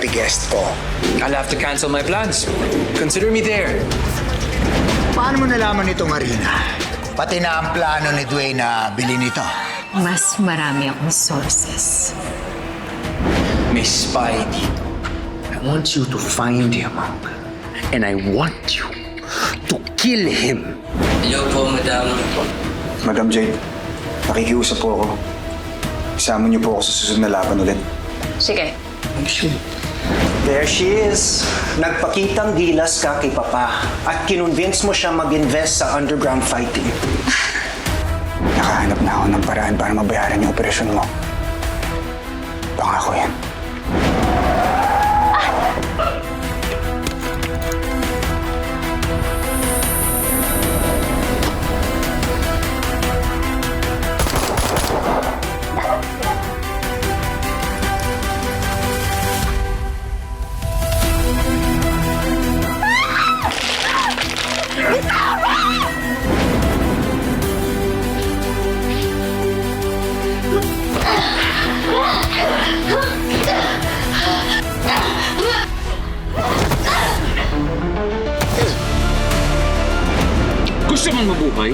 VIP guest ko. I'll have to cancel my plans. Consider me there. Paano mo nalaman ito, Marina? Pati na ang plano ni Dwayne na bilhin ito. Mas marami akong sources. Spy dito. I want you to find him. And I want you to kill him. Hello po, madam. Madam Jade, nakikiusap po ako. Isama niyo po ako sa susunod na laban ulit. Sige. There she is. Nagpakitang gilas ka kay Papa at kinonvince mo siya mag-invest sa underground fighting. Nakahanap na ako ng paraan para mabayaran yung operasyon mo. Pangako yan. Gusto mong mabuhay?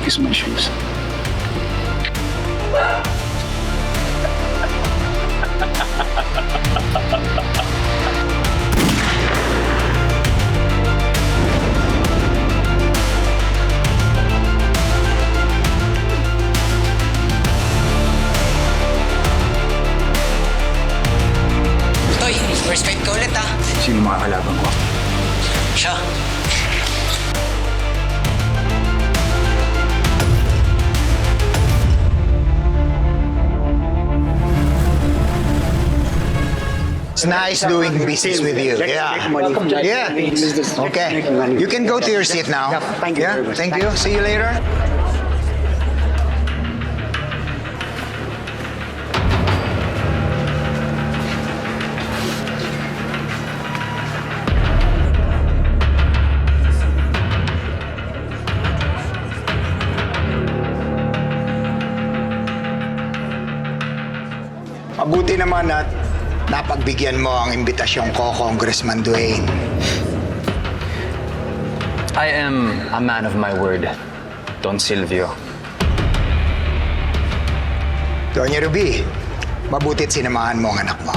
Kiss my shoes. Toy, fight ka ulit ah. Sino mga kalaban ko? Siya. It's nice doing business with you. Yeah. Yeah. Okay. You can go to your seat now. Thank you Yeah. Thank you. See you later. Mabuti naman at napagbigyan mo ang imbitasyon ko, Congressman Dwayne. I am a man of my word, Don Silvio. Doña Ruby, mabutit sinamahan mo ang anak mo.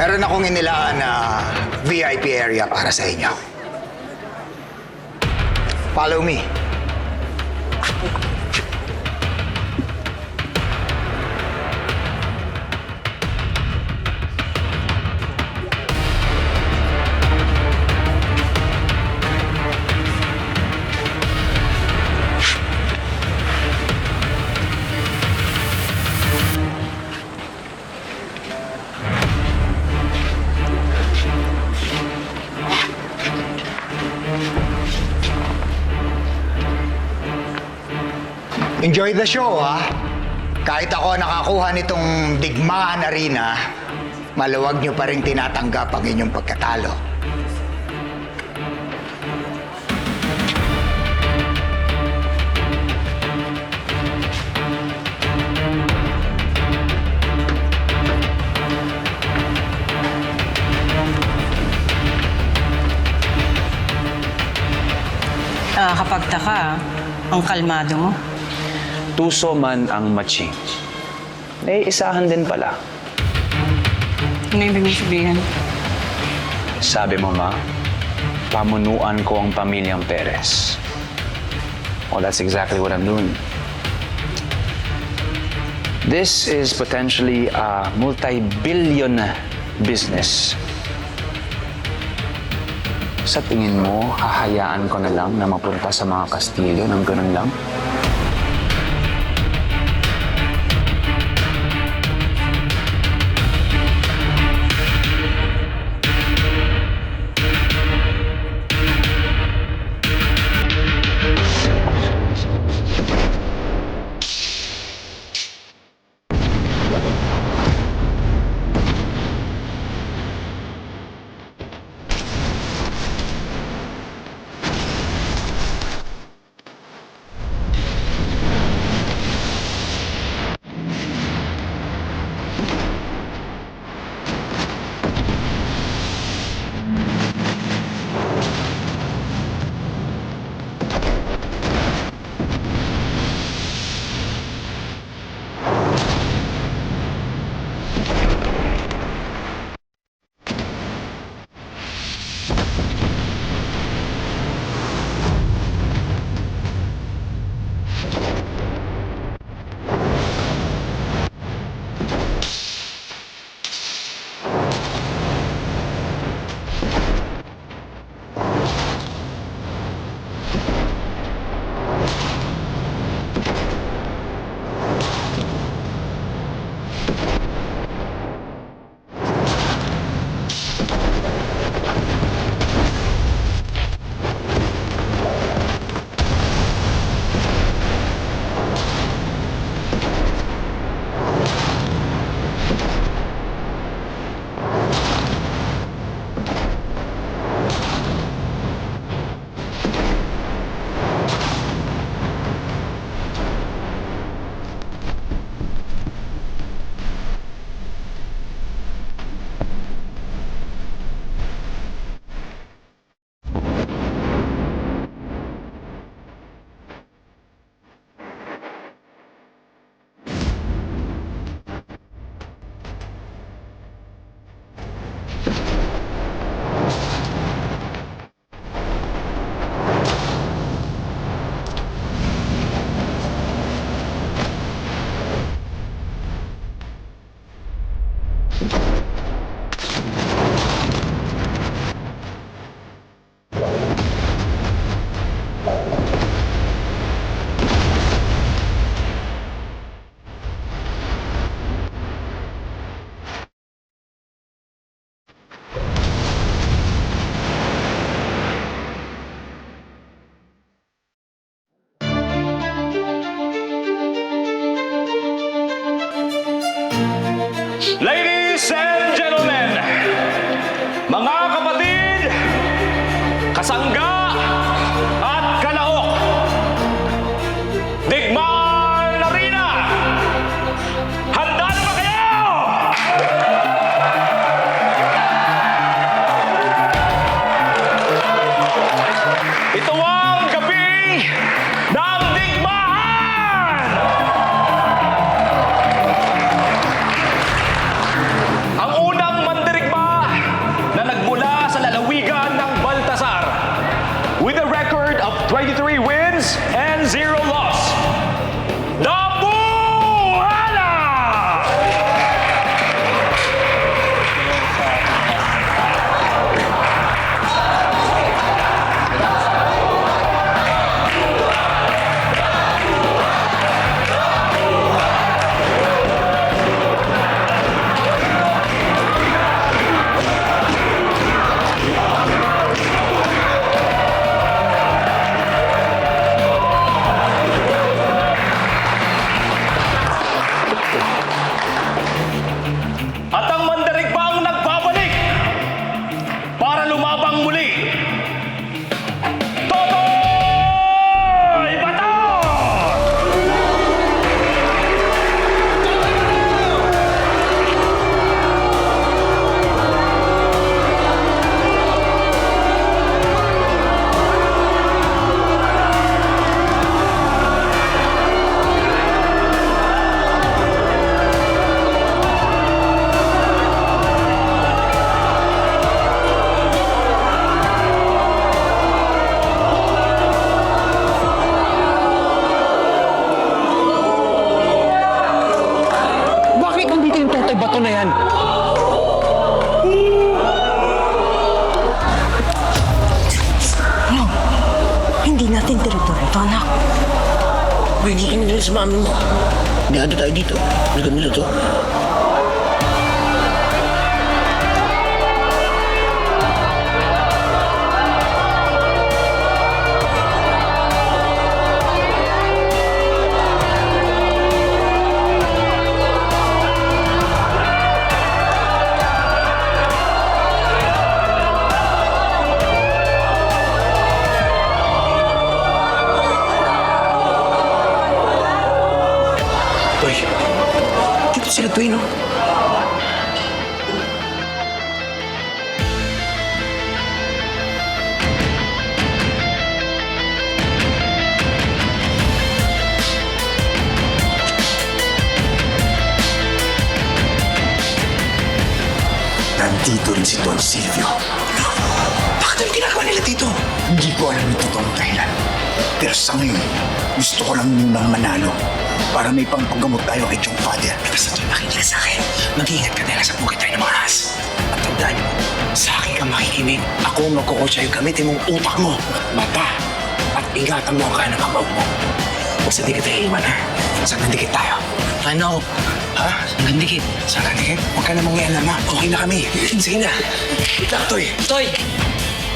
Meron akong inilaan na VIP area para sa inyo. Follow me. Enjoy the show, ha? Kahit ako nakakuha nitong digmaan arena, maluwag nyo pa rin tinatanggap ang inyong pagkatalo. Nakakapagtaka, ang kalmado mo. Tuso man ang matching. Naiisahan din pala. Ano ibig mong sabihin? Sabi mo, ma, pamunuan ko ang pamilyang Perez. Well, that's exactly what I'm doing. This is potentially a multi-billion business. Sa tingin mo, hahayaan ko na lang na mapunta sa mga Kastilyo ng ganun lang? Pwede ka nila sa mami mo. Nihado tayo dito. Dito para may pangpagamot tayo kay Chong Father. Basta ito, makinig ka sa akin. Mag-iingat ka nila sa bukid tayo ng mga ahas. At tandaan niyo, sa akin ka makikinig. Ako ang magkukutsa yung gamitin mong utak mo, mata, at ingatan mo ang kaya ng kamao mo. Basta di kita iiwan, ha? Sa nandikit tayo. Ano? Ha? Sa nandikit. Sa nandikit? Huwag ka namang ialam, ha? Okay na kami. Sige na. Lang, Toy. Toy!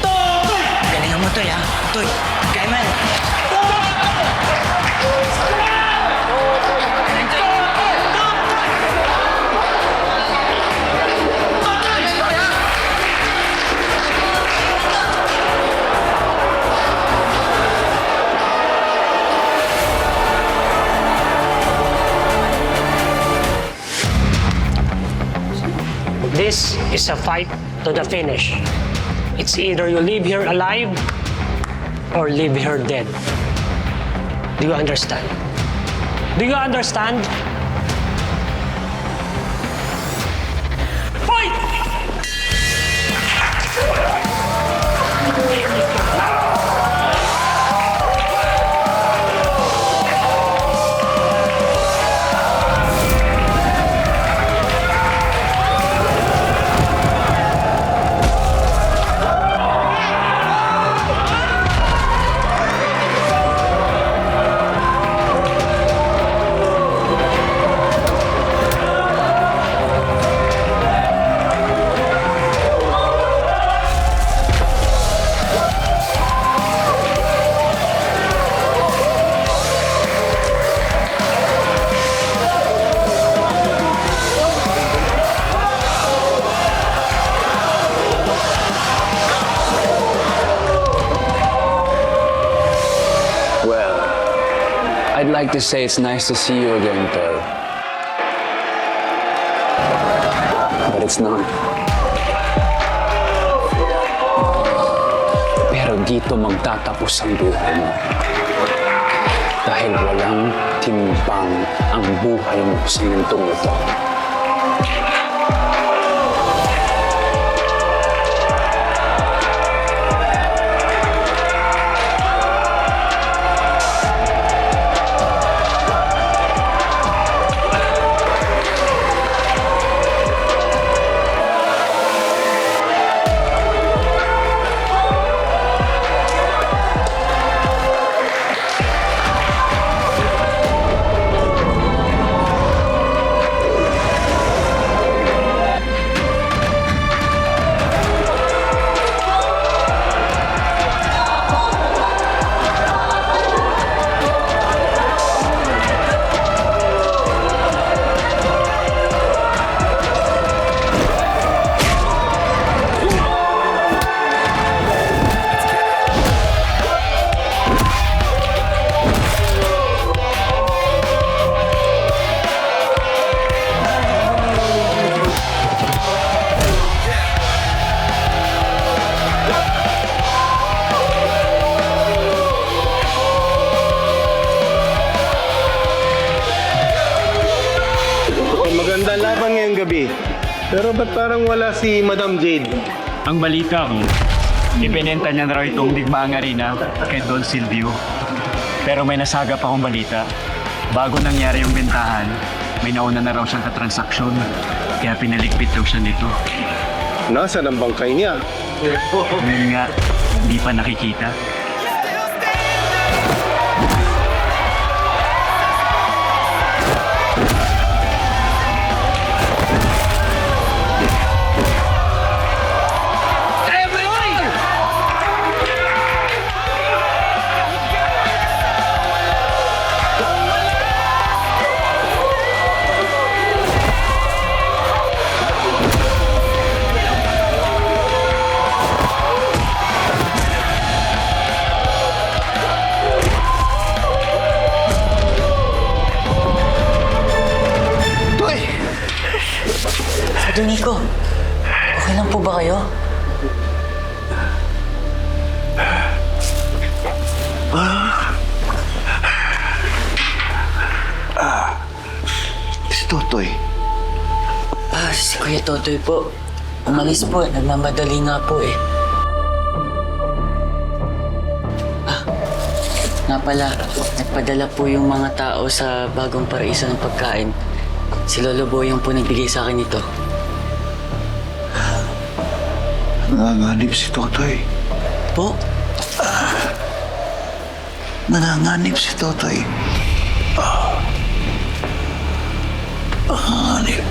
Toy! Galingan mo, Toy, ha? Toy, kaya man. This is a fight to the finish. It's either you live here alive or live here dead. Do you understand? Do you understand? Fight! Like to say it's nice to see you again, Tel. But it's not. Pero dito magtatapos ang buhay mo. Dahil walang timbang ang buhay mo sa mundong ito. Laban ngayong gabi. Pero ba't parang wala si Madam Jade? Ang balita ko, ibinenta niya na raw itong Digmaang Arena kay Don Silvio. Pero may nasagap akong balita. Bago nangyari yung bentahan, may nauna na raw siyang katransaksyon. Kaya pinaligpit daw siya nito. Nasaan ang bangkay niya? Ngayon nga, hindi pa nakikita. Totoy po. Umalis po, nagmamadali nga po eh. Ah, nga pala, nagpadala po yung mga tao sa bagong paraiso ng pagkain. Si Lolo Boyong po nagbigay sa akin ito. Nanganganib si Totoy. Po? Nanganganib si Totoy. Ah. Nanganganib.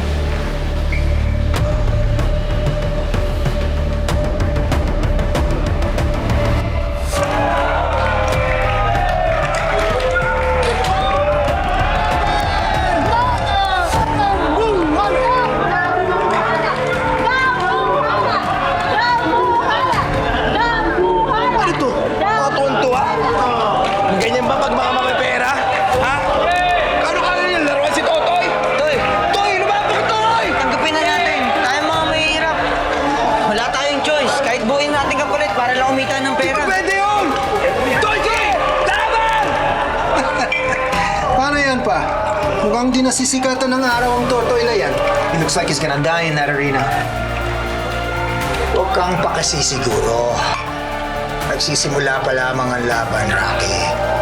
Nasisikatan ng araw ang Totoy na yan. He looks like he's gonna die in that arena. Huwag kang pakasisiguro. Nagsisimula pa lamang ang laban, Rocky.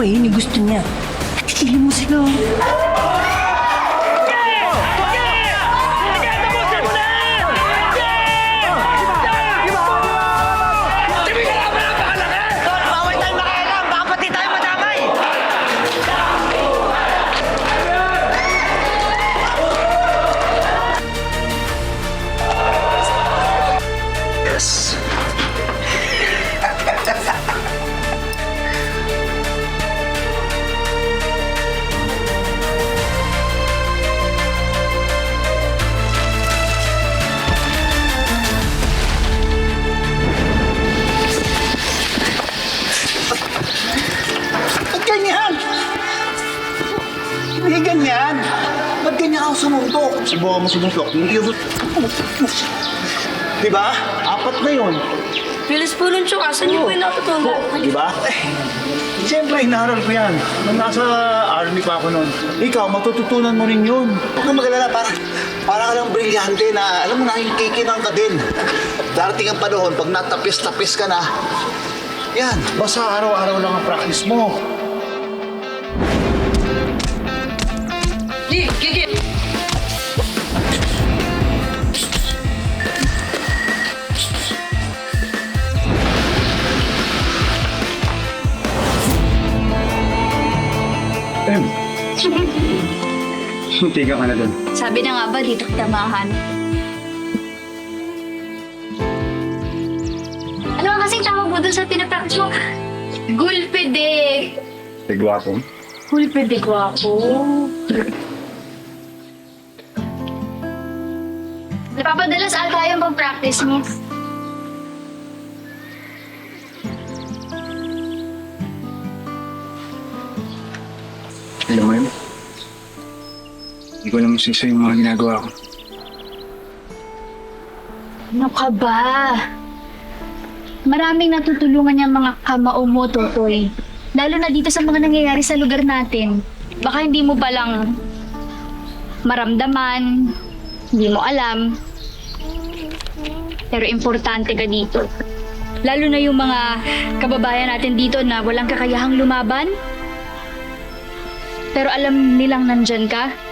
Pwede suwayin yung gusto niya. Titigilin mo sila. Sumuntok. Hindi ako... Di ba? Apat na yun. Bilis po nun, Chok. Asan niyo po yung natutunan? Di ba? Eh, Siyempre, inaral ko yan. Nung nasa army pa ako noon. Ikaw, matututunan mo rin yun. Huwag kang magalala. Para, para ka lang brilyante na, alam mo na, yung kikinang ka din. Darating ang panahon, pag natapis-tapis ka na, yan, basta araw-araw lang ang practice mo. Em, tiga ka na doon. Sabi na nga ba, dito kita mahan. dun sa pinapractice mo. Gulpe de. Tigwapo. Gulpe de guwapo. Napapadalas ata yung pag-practice mo. Alam mo yun? Hindi ko alam sisa yung mga ginagawa ko. Ano ka ba? Maraming natutulungan niyang mga kamao mo, Totoy. Lalo na dito sa mga nangyayari sa lugar natin. Baka hindi mo palang maramdaman, hindi mo alam. Pero importante ka dito. Lalo na yung mga kababayan natin dito na walang kakayahang lumaban. Pero alam nilang nandyan ka.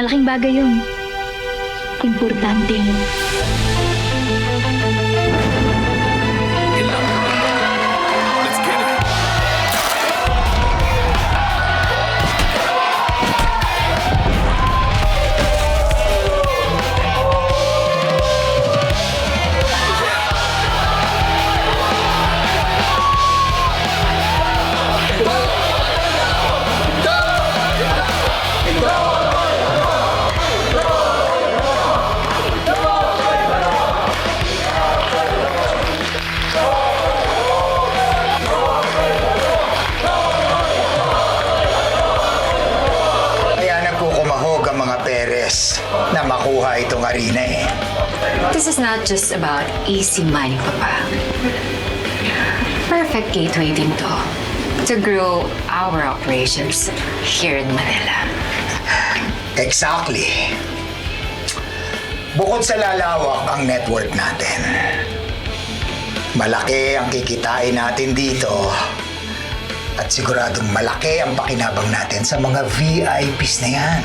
Malaking bagay yun. Importante yun. This is not just about easy money, Papa. Perfect gateway din to to grow our operations here in Manila. Exactly. Bukod sa lalawak ang network natin, malaki ang kikitain natin dito at siguradong malaki ang pakinabang natin sa mga VIPs na yan.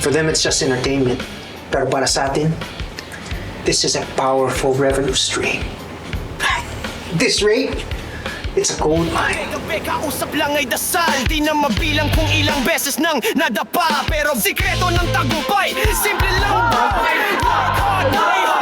For them, it's just entertainment. Pero para sa atin, this is a powerful revenue stream. This rate, it's a gold mine. Gabi kausap lang ay dasal Di na mabilang kung ilang beses nang nadapa Pero sikreto ng tagumpay Simple lang buhay Work hard, play hard,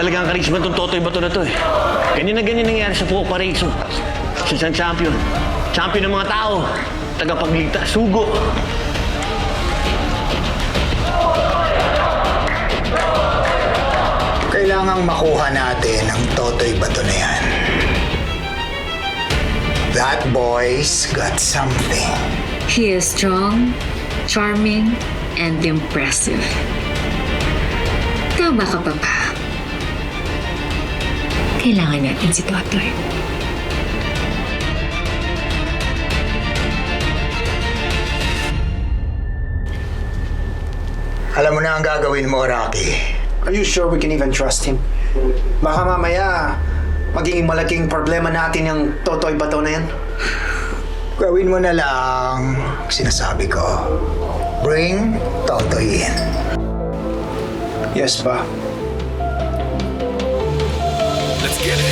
talaga ang karisma itong Totoy Bato na to eh. Ganyan na ganyan nangyari sa Fuo Paraiso. Sa isang champion. Champion ng mga tao. Tagapagligtas. Sugo. Kailangang makuha natin ang Totoy Bato na yan. That boy's got something. He is strong, charming, and impressive. Tama ka, Papa. Kailangan natin si Totoy. Alam mo na ang gagawin mo, Rocky. Are you sure we can even trust him? Baka mamaya, magiging malaking problema natin yung Totoy Bato na yan. Gawin mo na lang sinasabi ko. Bring Totoy in. Yes, get it.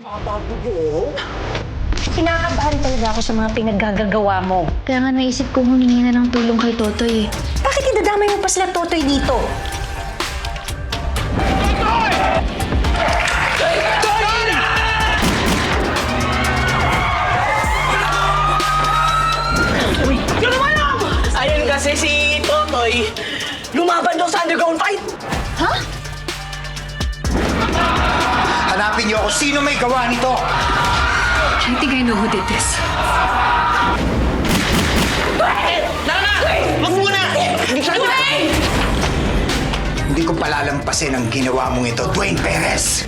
Ba? Kinakabahan talaga ako sa mga pinaggagawa mo. Kaya nga naisip ko humingi na ng tulong kay Totoy eh. Bakit hindi Idamay mo pa sila Totoy dito. Ayun kasi si Totoy, lumaban daw sa underground fight. Hanapin niyo ako sino may gawa nito. I think I know who did this. Wag muna! Hindi siya Hindi ko palalampasin ang ginawa mong ito, Dwayne Perez.